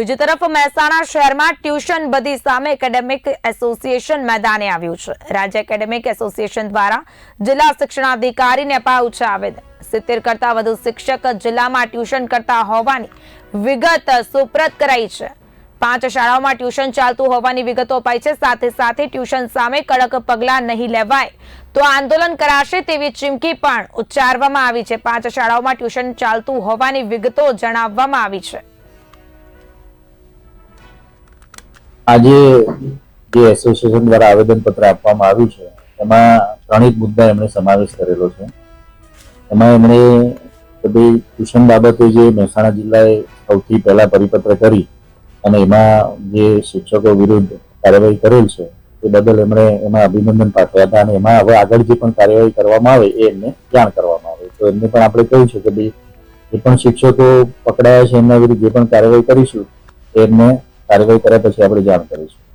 બીજી તરફ મહેસાણા શહેરમાં ટ્યુશન બધી સામે એકેડેમિક એસોસિએશન મેદાને આવ્યું છે. રાજ્ય એકેડેમિક એસોસિએશન દ્વારા જિલ્લા શિક્ષણાધિકારીને અપાયું છે આવેદન. સિત્તેર કરતા વધુ શિક્ષક જિલ્લામાં ટ્યુશન કરતા હોવાની વિગત સુપ્રત કરાઈ છે. પાંચ શાળાઓમાં ટ્યુશન ચાલતું હોવાની વિગતો અપાઈ છે. સાથે સાથે ટ્યુશન સામે કડક પગલાં નહીં લેવાય તો આંદોલન કરાશે તેવી ચીમકી પણ ઉચ્ચારવામાં આવી છે. પાંચ શાળાઓમાં ટ્યુશન ચાલતું હોવાની વિગતો જણાવવામાં આવી છે. આજે જે એસોસિએશન દ્વારા આવેદન પત્ર આપવામાં આવ્યું છે, એમાં ત્રણેક મુદ્દા એમણે સમાવેશ કરેલો છે. એમાં એમણે કે ભાઈ ટ્યુશન બાબતે જે મહેસાણા જિલ્લાએ સૌથી પહેલા પરિપત્ર કરી અને એમાં જે શિક્ષકો વિરુદ્ધ કાર્યવાહી કરેલ છે, એ બદલ એમણે એમાં અભિનંદન પાઠવ્યા હતા અને એમાં હવે આગળ જે પણ કાર્યવાહી કરવામાં આવે એ એમને જાણ કરવામાં આવે. તો એમને પણ આપણે કહ્યું છે કે ભાઈ જે પણ શિક્ષકો પકડાયા છે એમના વિરુદ્ધ જે પણ કાર્યવાહી કરીશું, એમને કાર્યવાહી કર્યા પછી આપણે જાણ કરીશું.